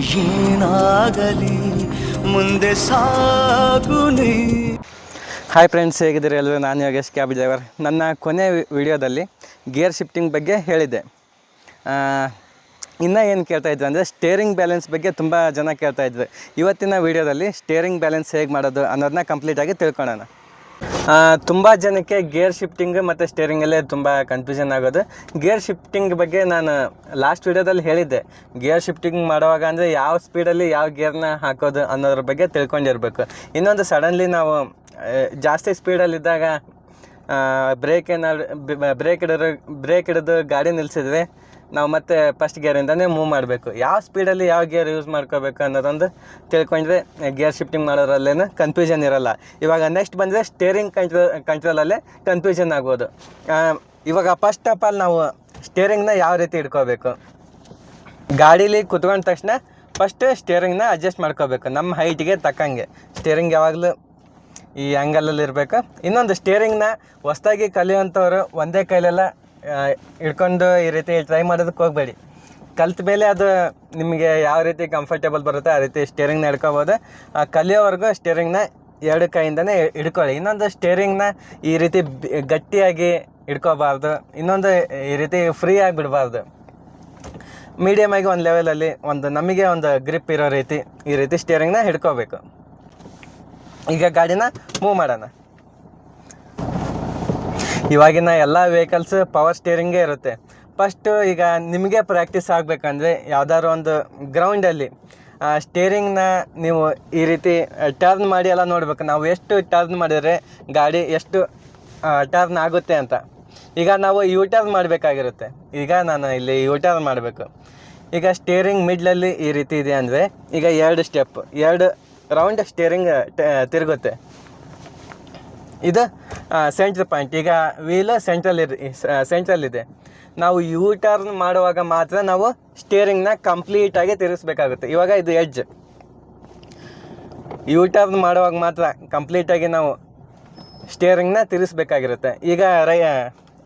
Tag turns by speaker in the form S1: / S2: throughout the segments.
S1: ಏನಾಗಲಿ ಮುಂದೆ ಸಾಗುನಿ
S2: hi friends ಹೇಗಿದ್ದೀರಿ ಎಲ್ಲರೂ? ನಾನು ಯೋಗೇಶ್ ಕ್ಯಾಬ್ ಡ್ರೈವರ್ ನನ್ನ ಕೊನೆ ವಿಡಿಯೋದಲ್ಲಿ ಗೇರ್ ಶಿಫ್ಟಿಂಗ್ ಬಗ್ಗೆ ಹೇಳಿದ್ದೆ. ಇನ್ನೂ ಏನು ಕೇಳ್ತಾ ಇದ್ದೆ ಅಂದರೆ ಸ್ಟೇರಿಂಗ್ ಬ್ಯಾಲೆನ್ಸ್ ಬಗ್ಗೆ ತುಂಬ ಜನ ಕೇಳ್ತಾ ಇದ್ರು ಇವತ್ತಿನ ವಿಡಿಯೋದಲ್ಲಿ ಸ್ಟೇರಿಂಗ್ ಬ್ಯಾಲೆನ್ಸ್ ಹೇಗೆ ಮಾಡೋದು ಅನ್ನೋದನ್ನ ಕಂಪ್ಲೀಟಾಗಿ ತಿಳ್ಕೊಳ್ಳೋಣ ತುಂಬ ಜನಕ್ಕೆ ಗೇರ್ ಶಿಫ್ಟಿಂಗ್ ಮತ್ತು ಸ್ಟೇರಿಂಗಲ್ಲೇ ತುಂಬ ಕನ್ಫ್ಯೂಷನ್ ಆಗೋದು. ಗೇರ್ ಶಿಫ್ಟಿಂಗ್ ಬಗ್ಗೆ ನಾನು ಲಾಸ್ಟ್ ವೀಡಿಯೋದಲ್ಲಿ ಹೇಳಿದ್ದೆ. ಗೇರ್ ಶಿಫ್ಟಿಂಗ್ ಮಾಡುವಾಗ ಅಂದರೆ ಯಾವ ಸ್ಪೀಡಲ್ಲಿ ಯಾವ ಗೇರ್ನ ಹಾಕೋದು ಅನ್ನೋದ್ರ ಬಗ್ಗೆ ತಿಳ್ಕೊಂಡಿರ್ಬೇಕು. ಇನ್ನೊಂದು ಸಡನ್ಲಿ ನಾವು ಜಾಸ್ತಿ ಸ್ಪೀಡಲ್ಲಿದ್ದಾಗ ಬ್ರೇಕ್ ಏನಾದ್ರು ಬ್ರೇಕ್ ಹಿಡಿದ್ರೆ ಬ್ರೇಕ್ ಹಿಡಿದು ಗಾಡಿ ನಿಲ್ಲಿಸಿದ್ರೆ ನಾವು ಮತ್ತೆ ಫಸ್ಟ್ ಗೇರಿಂದನೇ ಮೂವ್ ಮಾಡಬೇಕು. ಯಾವ ಸ್ಪೀಡಲ್ಲಿ ಯಾವ ಗೇರ್ ಯೂಸ್ ಮಾಡ್ಕೋಬೇಕು ಅನ್ನೋದೊಂದು ತಿಳ್ಕೊಂಡ್ರೆ ಗೇರ್ ಶಿಫ್ಟಿಂಗ್ ಮಾಡೋರಲ್ಲೇನು ಕನ್ಫ್ಯೂಷನ್ ಇರಲ್ಲ. ಇವಾಗ ನೆಕ್ಸ್ಟ್ ಬಂದರೆ ಸ್ಟೇರಿಂಗ್ ಕಂಟ್ರೋಲ್ ಕಂಟ್ರೋಲಲ್ಲೇ ಕನ್ಫ್ಯೂಷನ್ ಆಗ್ಬೋದು. ಇವಾಗ ಫಸ್ಟ್ ಆಫ್ ಆಲ್ ನಾವು ಸ್ಟೇರಿಂಗ್ನ ಯಾವ ರೀತಿ ಇಟ್ಕೋಬೇಕು? ಗಾಡೀಲಿ ಕುತ್ಕೊಂಡ ತಕ್ಷಣ ಫಸ್ಟ್ ಸ್ಟೇರಿಂಗ್ನ ಅಡ್ಜಸ್ಟ್ ಮಾಡ್ಕೋಬೇಕು, ನಮ್ಮ ಹೈಟಿಗೆ ತಕ್ಕಂಗೆ. ಸ್ಟೇರಿಂಗ್ ಯಾವಾಗಲೂ ಈ ಆ್ಯಂಗಲಲ್ಲಿ ಇರಬೇಕು ಇನ್ನೊಂದು ಸ್ಟೇರಿಂಗ್ನ ಹೊಸ್ದಾಗಿ ಕಲಿಯುವಂಥವ್ರು ಒಂದೇ ಕೈಲೆಲ್ಲ ಹಿಡ್ಕೊಂಡು ಈ ರೀತಿ ಟ್ರೈ ಮಾಡೋದಕ್ಕೆ ಹೋಗಬೇಡಿ. ಕಲ್ತ ಮೇಲೆ ಅದು ನಿಮಗೆ ಯಾವ ರೀತಿ ಕಂಫರ್ಟೇಬಲ್ ಬರುತ್ತೆ ಆ ರೀತಿ ಸ್ಟೇರಿಂಗ್ನ ಹಿಡ್ಕೋಬೋದು. ಆ, ಕಲಿಯೋವರೆಗೂ ಸ್ಟೇರಿಂಗ್ನ ಎರಡು ಕೈಯಿಂದನೇ ಹಿಡ್ಕೊಳ್ಳಿ. ಇನ್ನೊಂದು ಸ್ಟೇರಿಂಗ್ನ ಈ ರೀತಿ ಗಟ್ಟಿಯಾಗಿ ಹಿಡ್ಕೋಬಾರ್ದು. ಇನ್ನೊಂದು ಈ ರೀತಿ ಫ್ರೀ ಆಗಿ ಬಿಡಬಾರ್ದು. ಮೀಡಿಯಮ್ ಆಗಿ ಒಂದು ಲೆವೆಲಲ್ಲಿ ಒಂದು ನಮಗೆ ಒಂದು ಗ್ರಿಪ್ ಇರೋ ರೀತಿ ಈ ರೀತಿ ಸ್ಟೇರಿಂಗ್ನ ಹಿಡ್ಕೋಬೇಕು. ಈಗ ಗಾಡಿನ ಮೂವ್ ಮಾಡೋಣ. ಇವಾಗಿನ ಎಲ್ಲ ವೆಹಿಕಲ್ಸ್ ಪವರ್ ಸ್ಟೇರಿಂಗೇ ಇರುತ್ತೆ. ಫಸ್ಟ್ ಈಗ ನಿಮಗೆ ಪ್ರಾಕ್ಟೀಸ್ ಆಗಬೇಕಂದ್ರೆ ಯಾವ್ದಾದ್ರು ಒಂದು ಗ್ರೌಂಡಲ್ಲಿ ಸ್ಟೇರಿಂಗ್ನ ನೀವು ಈ ರೀತಿ ಟರ್ನ್ ಮಾಡಿ ಎಲ್ಲ ನೋಡಬೇಕು. ನಾವು ಎಷ್ಟು ಟರ್ನ್ ಮಾಡಿದರೆ ಗಾಡಿ ಎಷ್ಟು ಟರ್ನ್ ಆಗುತ್ತೆ ಅಂತ. ಈಗ ನಾವು ಯು ಟರ್ನ್ ಮಾಡಬೇಕಾಗಿರುತ್ತೆ. ಈಗ ನಾನು ಇಲ್ಲಿ ಯು ಟರ್ನ್ ಮಾಡಬೇಕು. ಈಗ ಸ್ಟೇರಿಂಗ್ ಮಿಡ್ಲಲ್ಲಿ ಈ ರೀತಿ ಇದೆ ಅಂದರೆ, ಈಗ ಎರಡು ಸ್ಟೆಪ್ ಎರಡು ರೌಂಡ್ ಸ್ಟೇರಿಂಗ್ ತಿರುಗುತ್ತೆ. ಇದು ಸೆಂಟ್ರ್ ಪಾಯಿಂಟ್ ಈಗ ವೀಲ್ ಸೆಂಟ್ರಲ್ ಇರ್ ಸೆಂಟ್ರಲ್ ಇದೆ. ನಾವು ಯೂ ಟರ್ನ್ ಮಾಡುವಾಗ ಮಾತ್ರ ನಾವು ಸ್ಟೇರಿಂಗ್ನ ಕಂಪ್ಲೀಟಾಗಿ ತಿರುಗಿಸ್ಬೇಕಾಗುತ್ತೆ. ಇವಾಗ ಇದು ಎಡ್ಜ್ ಯೂ ಟರ್ನ್ ಮಾಡುವಾಗ ಮಾತ್ರ ಕಂಪ್ಲೀಟಾಗಿ ನಾವು ಸ್ಟೇರಿಂಗ್ನ ತಿರುಗಿಸ್ಬೇಕಾಗಿರುತ್ತೆ. ಈಗ ರೈ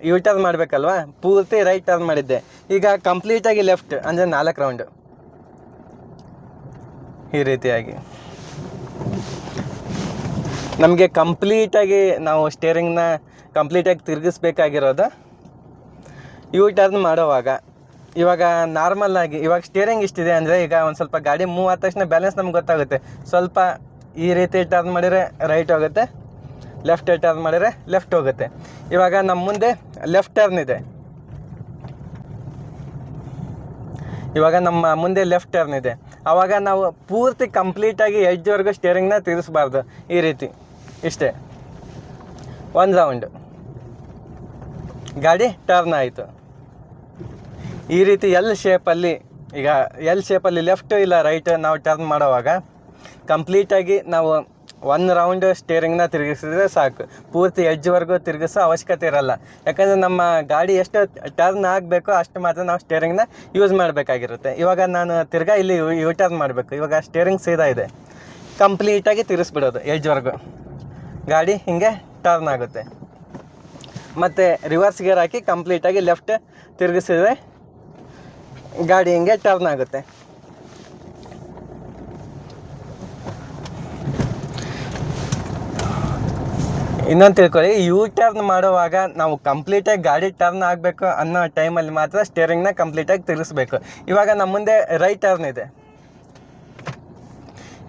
S2: ಯೂ ಟರ್ನ್ ಮಾಡಬೇಕಲ್ವಾ? ಪೂರ್ತಿ ರೈಟ್ ಟರ್ನ್ ಮಾಡಿದ್ದೆ. ಈಗ ಕಂಪ್ಲೀಟಾಗಿ ಲೆಫ್ಟ್ ಅಂದರೆ ನಾಲ್ಕು ರೌಂಡ್ ಈ ರೀತಿಯಾಗಿ. ನಮಗೆ ಕಂಪ್ಲೀಟಾಗಿ ನಾವು ಸ್ಟೇರಿಂಗ್ನ ಕಂಪ್ಲೀಟಾಗಿ ತಿರುಗಿಸ್ಬೇಕಾಗಿರೋದು ಯು ಟರ್ನ್ ಮಾಡೋವಾಗ. ಇವಾಗ ನಾರ್ಮಲ್ ಆಗಿ, ಇವಾಗ ಸ್ಟೇರಿಂಗ್ ಇಷ್ಟಿದೆ ಅಂದರೆ ಈಗ ಒಂದು ಸ್ವಲ್ಪ ಗಾಡಿ ಮೂವ್ ಆದ ತಕ್ಷಣ ಬ್ಯಾಲೆನ್ಸ್ ನಮ್ಗೆ ಗೊತ್ತಾಗುತ್ತೆ. ಸ್ವಲ್ಪ ಈ ರೀತಿ ಟರ್ನ್ ಮಾಡಿದರೆ ರೈಟ್ ಹೋಗುತ್ತೆ ಲೆಫ್ಟ್ ಟರ್ನ್ ಮಾಡಿದರೆ ಲೆಫ್ಟ್ ಹೋಗುತ್ತೆ. ಇವಾಗ ನಮ್ಮ ಮುಂದೆ ಲೆಫ್ಟ್ ಟರ್ನ್ ಇದೆ. ಇವಾಗ ನಮ್ಮ ಮುಂದೆ ಲೆಫ್ಟ್ ಟರ್ನ್ ಇದೆ. ಆವಾಗ ನಾವು ಪೂರ್ತಿ ಕಂಪ್ಲೀಟಾಗಿ ಎಡ್ಜ್ವರೆಗೂ ಸ್ಟೇರಿಂಗ್ನ ತಿರುಗಿಸ್ಬಾರ್ದು ಈ ರೀತಿ. ಇಷ್ಟೇ. ಒಂದು ರೌಂಡ್ ಗಾಡಿ ಟರ್ನ್ ಆಯಿತು. ಈ ರೀತಿ ಎಲ್ ಶೇಪಲ್ಲಿ ಈಗ ಎಲ್ ಶೇಪಲ್ಲಿ ಲೆಫ್ಟ್ ಇಲ್ಲ ರೈಟ್ ನಾವು ಟರ್ನ್ ಮಾಡೋವಾಗ ಕಂಪ್ಲೀಟಾಗಿ ನಾವು ಒನ್ ರೌಂಡ್ ಸ್ಟೇರಿಂಗ್ನ ತಿರುಗಿಸಿದ್ರೆ ಸಾಕು. ಪೂರ್ತಿ ಎಡ್ಜ್ವರೆಗೂ ತಿರುಗಿಸೋ ಅವಶ್ಯಕತೆ ಇರಲ್ಲ. ಯಾಕಂದರೆ ನಮ್ಮ ಗಾಡಿ ಎಷ್ಟು ಟರ್ನ್ ಆಗಬೇಕೋ ಅಷ್ಟು ಮಾತ್ರ ನಾವು ಸ್ಟೇರಿಂಗ್ನ ಯೂಸ್ ಮಾಡಬೇಕಾಗಿರುತ್ತೆ. ಇವಾಗ ನಾನು ತಿರ್ಗಾ ಇಲ್ಲಿ ಯು ಟರ್ನ್ ಮಾಡಬೇಕು. ಇವಾಗ ಸ್ಟೇರಿಂಗ್ ಸೀದಾ ಇದೆ. ಕಂಪ್ಲೀಟಾಗಿ ತಿರುಗಿಸ್ಬಿಡೋದು ಎಡ್ಜ್ವರೆಗೂ ಗಾಡಿ ಹಿಂಗೆ ಟರ್ನ್ ಆಗುತ್ತೆ. ಮತ್ತು ರಿವರ್ಸ್ ಗೇರ್ ಹಾಕಿ ಕಂಪ್ಲೀಟಾಗಿ ಲೆಫ್ಟ್ ತಿರುಗಿಸಿದ್ರೆ ಗಾಡಿ ಹಿಂಗೆ ಟರ್ನ್ ಆಗುತ್ತೆ. ಇನ್ನೊಂದು ತಿಳ್ಕೊಳ್ಳಿ ಯು ಟರ್ನ್ ಮಾಡುವಾಗ ನಾವು ಕಂಪ್ಲೀಟಾಗಿ ಗಾಡಿ ಟರ್ನ್ ಆಗಬೇಕು ಅನ್ನೋ ಟೈಮಲ್ಲಿ ಮಾತ್ರ ಸ್ಟೇರಿಂಗ್ನ ಕಂಪ್ಲೀಟಾಗಿ ತಿರುಗಿಸ್ಬೇಕು. ಇವಾಗ ನಮ್ಮ ಮುಂದೆ ರೈಟ್ ಟರ್ನ್ ಇದೆ.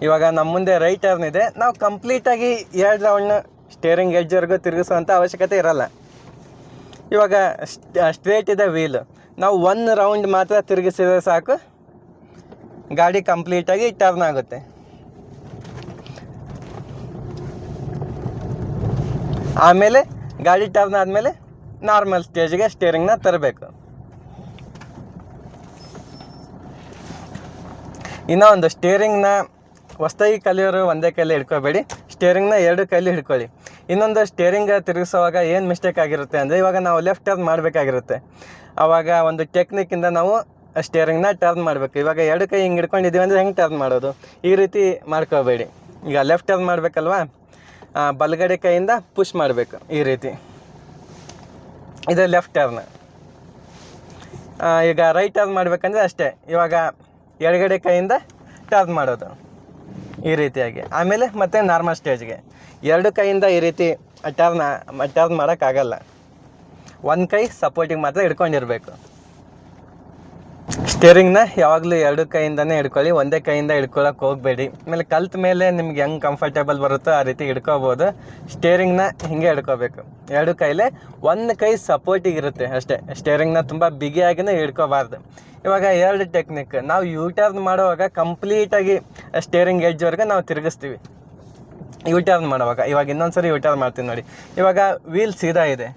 S2: ಇವಾಗ ನಮ್ಮ ಮುಂದೆ ರೈಟ್ ಟರ್ನ್ ಇದೆ. ನಾವು ಕಂಪ್ಲೀಟಾಗಿ ಎರಡು ರೌಂಡ್ನ ಸ್ಟೇರಿಂಗ್ ಎಡ್ಜ್ವರೆಗೂ ತಿರುಗಿಸುವಂಥ ಅವಶ್ಯಕತೆ ಇರಲ್ಲ. ಇವಾಗ ಸ್ಟ್ರೇಟ್ ಇದೆ ವೀಲ್ ನಾವು ಒನ್ ರೌಂಡ್ ಮಾತ್ರ ತಿರುಗಿಸಿದ್ರೆ ಸಾಕು. ಗಾಡಿ ಕಂಪ್ಲೀಟಾಗಿ ಟರ್ನ್ ಆಗುತ್ತೆ. ಆಮೇಲೆ ಗಾಡಿ ಟರ್ನ್ ಆದಮೇಲೆ ನಾರ್ಮಲ್ ಸ್ಟೇಜ್ಗೆ ಸ್ಟೇರಿಂಗ್ನ ತರಬೇಕು. ಇನ್ನೂ ಒಂದು ಸ್ಟೇರಿಂಗ್ನ ಹೊಸ್ದಾಗಿ ಕಲಿಯೋರು ಒಂದೇ ಕೈಲಿ ಹಿಡ್ಕೋಬೇಡಿ. ಸ್ಟೇರಿಂಗ್ನ ಎರಡು ಕೈಲಿ ಹಿಡ್ಕೊಳ್ಳಿ. ಇನ್ನೊಂದು ಸ್ಟೇರಿಂಗ್ ತಿರುಗಿಸುವಾಗ ಏನು ಮಿಸ್ಟೇಕ್ ಆಗಿರುತ್ತೆ ಅಂದರೆ ಇವಾಗ ನಾವು ಲೆಫ್ಟ್ ಟರ್ನ್ ಮಾಡಬೇಕಾಗಿರುತ್ತೆ. ಆವಾಗ ಒಂದು ಟೆಕ್ನಿಕ್ಕಿಂದ ನಾವು ಸ್ಟೇರಿಂಗ್ನ ಟರ್ನ್ ಮಾಡಬೇಕು. ಇವಾಗ ಎರಡು ಕೈ ಹಿಂಗೆ ಹಿಡ್ಕೊಂಡಿದ್ದೀವಿ ಅಂದರೆ ಹೆಂಗೆ ಟರ್ನ್ ಮಾಡೋದು? ಈ ರೀತಿ ಮಾಡ್ಕೋಬೇಡಿ. ಈಗ ಲೆಫ್ಟ್ ಟರ್ನ್ ಮಾಡಬೇಕಲ್ವಾ? ಬಲಗಡೆ ಕೈಯಿಂದ ಪುಷ್ ಮಾಡಬೇಕು ಈ ರೀತಿ. ಇದು ಲೆಫ್ಟ್ ಟರ್ನ್ ಈಗ ರೈಟ್ ಟರ್ನ್ ಮಾಡಬೇಕಂದ್ರೆ ಅಷ್ಟೇ. ಇವಾಗ ಎಡಗಡೆ ಕೈಯಿಂದ ಟರ್ನ್ ಮಾಡೋದು. ಈ ರೀತಿಯಾಗಿ. ಆಮೇಲೆ ಮತ್ತೆ ನಾರ್ಮಲ್ ಸ್ಟೇಜ್ಗೆ ಎರಡು ಕೈಯಿಂದ ಈ ರೀತಿ ಟರ್ನ್ ಟರ್ನ್ ಮಾಡೋಕ್ಕಾಗಲ್ಲ. ಒಂದು ಕೈ ಸಪೋರ್ಟಿಗೆ ಮಾತ್ರ ಹಿಡ್ಕೊಂಡಿರ್ಬೇಕು. ಸ್ಟೇರಿಂಗ್ನ ಯಾವಾಗಲೂ ಎರಡು ಕೈಯಿಂದನೇ ಹಿಡ್ಕೊಳ್ಳಿ, ಒಂದೇ ಕೈಯಿಂದ ಹಿಡ್ಕೊಳಕ್ಕೆ ಹೋಗಬೇಡಿ. ಆಮೇಲೆ ಕಲ್ತ ಮೇಲೆ ನಿಮ್ಗೆ ಹೆಂಗೆ ಕಂಫರ್ಟೇಬಲ್ ಬರುತ್ತೋ ಆ ರೀತಿ ಹಿಡ್ಕೋಬೋದು. ಸ್ಟೇರಿಂಗ್ನ ಹಿಂಗೆ ಹಿಡ್ಕೋಬೇಕು. ಎರಡು ಕೈಲೇ ಒಂದು ಕೈ ಸಪೋರ್ಟಿಗೆ ಇರುತ್ತೆ ಅಷ್ಟೇ. ಸ್ಟೇರಿಂಗ್ನ ತುಂಬ ಬಿಗಿಯಾಗಿನೂ ಹಿಡ್ಕೋಬಾರ್ದು. ಇವಾಗ ಎರಡು ಟೆಕ್ನಿಕ್ ನಾವು ಯೂ ಟರ್ನ್ ಮಾಡುವಾಗ ಕಂಪ್ಲೀಟಾಗಿ ಸ್ಟೇರಿಂಗ್ ಎಡ್ಜ್ವರೆಗೆ ನಾವು ತಿರುಗಿಸ್ತೀವಿ. ಯೂ ಟರ್ನ್ ಮಾಡುವಾಗ. ಇವಾಗ ಇನ್ನೊಂದ್ಸರಿ ಯೂ ಟರ್ನ್ ಮಾಡ್ತೀನಿ ನೋಡಿ. ಇವಾಗ ವೀಲ್ ಸೀದಾ ಇದೆ.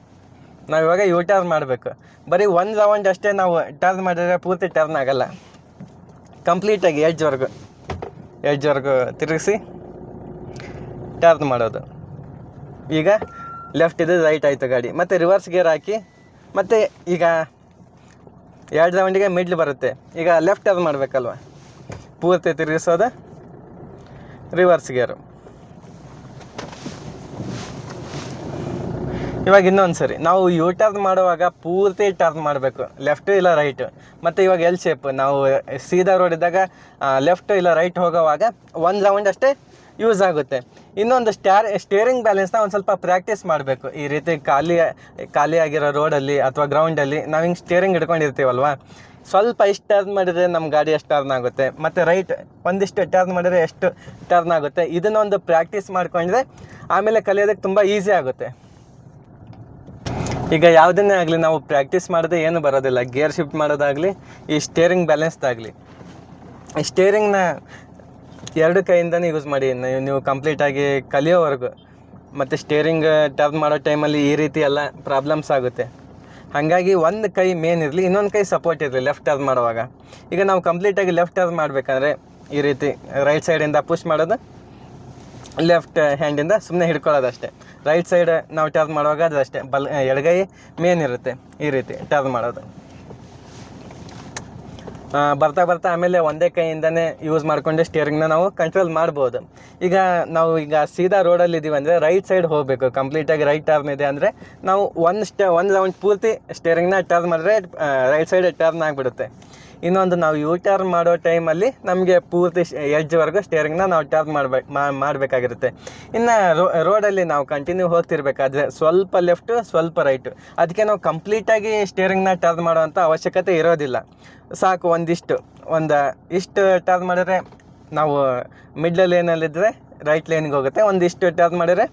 S2: ನಾವು ಇವಾಗ ಯು ಟರ್ನ್ ಮಾಡಬೇಕು. ಬರೀ ಒಂದು ರೌಂಡ್ ಅಷ್ಟೇ ನಾವು ಟರ್ನ್ ಮಾಡಿದ್ರೆ ಪೂರ್ತಿ ಟರ್ನ್ ಆಗಲ್ಲ. ಕಂಪ್ಲೀಟಾಗಿ ಎಡ್ಜ್ವರೆಗೂ ಎಡ್ಜ್ವರೆಗೂ ತಿರುಗಿಸಿ ಟರ್ನ್ ಮಾಡೋದು. ಈಗ ಲೆಫ್ಟ್ ಇದು ರೈಟ್ ಆಯಿತು ಗಾಡಿ. ಮತ್ತು ರಿವರ್ಸ್ ಗೇರ್ ಹಾಕಿ, ಮತ್ತು ಈಗ ಎರಡು ರೌಂಡಿಗೆ ಮಿಡ್ಲ್ ಬರುತ್ತೆ. ಈಗ ಲೆಫ್ಟ್ ಟರ್ನ್ ಮಾಡಬೇಕಲ್ವ? ಪೂರ್ತಿ ತಿರುಗಿಸೋದು ರಿವರ್ಸ್ ಗೇರು ಇವಾಗ ಇನ್ನೊಂದು ಸರಿ. ನಾವು ಯೂ ಟರ್ನ್ ಮಾಡುವಾಗ ಪೂರ್ತಿ ಟರ್ನ್ ಮಾಡಬೇಕು. ಲೆಫ್ಟ್ ಇಲ್ಲ ರೈಟ್ ಮತ್ತು ಇವಾಗ ಎಲ್ ಶೇಪ್ ನಾವು ಸೀದಾ ರೋಡ್ ಇದ್ದಾಗ ಲೆಫ್ಟ್ ಇಲ್ಲ ರೈಟ್ ಹೋಗೋವಾಗ ಒಂದು ರೌಂಡ್ ಅಷ್ಟೇ ಯೂಸ್ ಆಗುತ್ತೆ. ಇನ್ನೊಂದು ಸ್ಟ್ಯಾರ್ ಸ್ಟೇರಿಂಗ್ ಬ್ಯಾಲೆನ್ಸ್ನ ಒಂದು ಸ್ವಲ್ಪ ಪ್ರಾಕ್ಟೀಸ್ ಮಾಡಬೇಕು. ಈ ರೀತಿ ಖಾಲಿ ಖಾಲಿ ಆಗಿರೋ ರೋಡಲ್ಲಿ ಅಥವಾ ಗ್ರೌಂಡಲ್ಲಿ ನಾವು ಹಿಂಗೆ ಸ್ಟೇರಿಂಗ್ ಹಿಡ್ಕೊಂಡಿರ್ತೀವಲ್ವಾ? ಸ್ವಲ್ಪ ಇಷ್ಟು ಟರ್ನ್ ಮಾಡಿದರೆ ನಮ್ಮ ಗಾಡಿ ಎಷ್ಟು ಟರ್ನ್ ಆಗುತ್ತೆ. ಮತ್ತು ರೈಟ್ ಒಂದಿಷ್ಟು ಟರ್ನ್ ಮಾಡಿದರೆ ಎಷ್ಟು ಟರ್ನ್ ಆಗುತ್ತೆ. ಇದನ್ನೊಂದು ಪ್ರಾಕ್ಟೀಸ್ ಮಾಡ್ಕೊಂಡ್ರೆ ಆಮೇಲೆ ಕಲಿಯೋದಕ್ಕೆ ತುಂಬ ಈಸಿ ಆಗುತ್ತೆ. ಈಗ ಯಾವುದನ್ನೇ ಆಗಲಿ, ನಾವು ಪ್ರಾಕ್ಟೀಸ್ ಮಾಡದೆ ಏನು ಬರೋದಿಲ್ಲ. ಗೇರ್ ಶಿಫ್ಟ್ ಮಾಡೋದಾಗಲಿ, ಈ ಸ್ಟೇರಿಂಗ್ ಬ್ಯಾಲೆನ್ಸ್ದಾಗಲಿ ಈ ಸ್ಟೇರಿಂಗ್ನ ಎರಡು ಕೈಯಿಂದನೇ ಯೂಸ್ ಮಾಡಿ. ನೀವು ಕಂಪ್ಲೀಟಾಗಿ ಕಲಿಯೋವರೆಗೂ. ಮತ್ತು ಸ್ಟೇರಿಂಗ್ ಟರ್ನ್ ಮಾಡೋ ಟೈಮಲ್ಲಿ ಈ ರೀತಿ ಎಲ್ಲ ಪ್ರಾಬ್ಲಮ್ಸ್ ಆಗುತ್ತೆ. ಹಾಗಾಗಿ ಒಂದು ಕೈ ಮೇನ್ ಇರಲಿ, ಇನ್ನೊಂದು ಕೈ ಸಪೋರ್ಟ್ ಇರಲಿ ಲೆಫ್ಟ್ ಟರ್ನ್ ಮಾಡುವಾಗ. ಈಗ ನಾವು ಕಂಪ್ಲೀಟಾಗಿ ಲೆಫ್ಟ್ ಟರ್ನ್ ಮಾಡಬೇಕಂದ್ರೆ ಈ ರೀತಿ ರೈಟ್ ಸೈಡಿಂದ ಪುಷ್ ಮಾಡೋದು ಲೆಫ್ಟ್ ಹ್ಯಾಂಡಿಂದ ಸುಮ್ಮನೆ ಹಿಡ್ಕೊಳ್ಳೋದು ಅಷ್ಟೇ ರೈಟ್ ಸೈಡ್ ನಾವು ಟರ್ನ್ ಮಾಡುವಾಗ ಅದು ಅಷ್ಟೇ ಬಲ್ ಎಡಗೈ ಮೇನ್ ಇರುತ್ತೆ ಈ ರೀತಿ ಟರ್ನ್ ಮಾಡೋದು. ಬರ್ತಾ ಬರ್ತಾ ಆಮೇಲೆ ಒಂದೇ ಕೈಯಿಂದನೇ ಯೂಸ್ ಮಾಡಿಕೊಂಡೆ ಸ್ಟಿಯರಿಂಗ್ನ ನಾವು ಕಂಟ್ರೋಲ್ ಮಾಡ್ಬೋದು. ಈಗ ನಾವು ಈಗ ಸೀದಾ ರೋಡಲ್ಲಿ ಇದ್ದೀವಿ ಅಂದರೆ ರೈಟ್ ಸೈಡ್ ಹೋಗಬೇಕು. ಕಂಪ್ಲೀಟಾಗಿ ರೈಟ್ ಟರ್ನ್ ಇದೆ ಅಂದರೆ ನಾವು ಒಂದು ಸ್ಟ ಒಂದು ರೌಂಡ್ ಪೂರ್ತಿ ಸ್ಟಿಯರಿಂಗ್ನ ಟರ್ನ್ ಮಾಡಿದ್ರೆ ರೈಟ್ ಸೈಡ್ ಟರ್ನ್ ಆಗಿಬಿಡುತ್ತೆ. ಇನ್ನೊಂದು ನಾವು ಯೂ ಟರ್ನ್ ಮಾಡೋ ಟೈಮಲ್ಲಿ ನಮಗೆ ಪೂರ್ತಿ ಎಡ್ಜ್ವರೆಗೂ ಸ್ಟೇರಿಂಗ್ನ ನಾವು ಟರ್ನ್ ಮಾಡ್ಬೇಕು ಮಾಡಬೇಕಾಗಿರುತ್ತೆ. ಇನ್ನು ರೋಡಲ್ಲಿ ನಾವು ಕಂಟಿನ್ಯೂ ಹೋಗ್ತಿರ್ಬೇಕಾದ್ರೆ ಸ್ವಲ್ಪ ಲೆಫ್ಟು ಸ್ವಲ್ಪ ರೈಟು ಅದಕ್ಕೆ ನಾವು ಕಂಪ್ಲೀಟಾಗಿ ಸ್ಟೇರಿಂಗ್ನ ಟರ್ನ್ ಮಾಡೋವಂಥ ಅವಶ್ಯಕತೆ ಇರೋದಿಲ್ಲ. ಸಾಕು ಒಂದಿಷ್ಟು. ಒಂದು, ಇಷ್ಟು ಟರ್ನ್ ಮಾಡಿದ್ರೆ ನಾವು ಮಿಡ್ಲ್ ಲೇನಲ್ಲಿದ್ದರೆ ರೈಟ್ ಲೇನಿಗೆ ಹೋಗುತ್ತೆ. ಒಂದಿಷ್ಟು ಟರ್ನ್ ಮಾಡಿದರೆ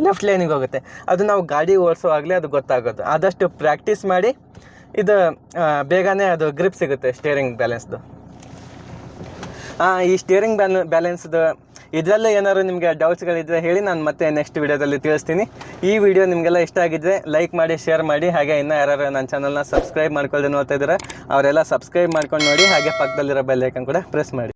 S2: ಲೆಫ್ಟ್ ಲೇನಿಗೆ ಹೋಗುತ್ತೆ. ಅದು ನಾವು ಗಾಡಿ ಓಡಿಸೋವಾಗಲೇ ಅದು ಗೊತ್ತಾಗೋದು. ಆದಷ್ಟು ಪ್ರಾಕ್ಟೀಸ್ ಮಾಡಿ ಇದು ಬೇಗನೆ ಅದು ಗ್ರಿಪ್ ಸಿಗುತ್ತೆ ಸ್ಟೇರಿಂಗ್ ಬ್ಯಾಲೆನ್ಸ್ದು ಈ ಸ್ಟೇರಿಂಗ್ ಬ್ಯಾಲ್ ಬ್ಯಾಲೆನ್ಸ್ದು ಇದರಲ್ಲೇ ಏನಾದ್ರು ನಿಮಗೆ ಡೌಟ್ಸ್ಗಳಿದ್ರೆ ಹೇಳಿ ನಾನು ಮತ್ತೆ ನೆಕ್ಸ್ಟ್ ವಿಡಿಯೋದಲ್ಲಿ ತಿಳಿಸ್ತೀನಿ. ಈ ವಿಡಿಯೋ ನಿಮಗೆಲ್ಲ ಇಷ್ಟ ಆಗಿದ್ದರೆ ಲೈಕ್ ಮಾಡಿ ಶೇರ್ ಮಾಡಿ, ಹಾಗೆ ಇನ್ನೂ ಯಾರು ನನ್ನ ಚಾನಲ್ನ ಸಬ್ಸ್ಕ್ರೈಬ್ ಮಾಡ್ಕೊಳ್ದೆ ನೋಡ್ತಾ ಇದ್ದಾರೆ, ಅವರೆಲ್ಲ ಸಬ್ಸ್ಕ್ರೈಬ್ ಮಾಡ್ಕೊಂಡು ನೋಡಿ, ಹಾಗೆ ಪಕ್ಕದಲ್ಲಿರೋ ಬೆಲ್ ಕೂಡ ಪ್ರೆಸ್ ಮಾಡಿ.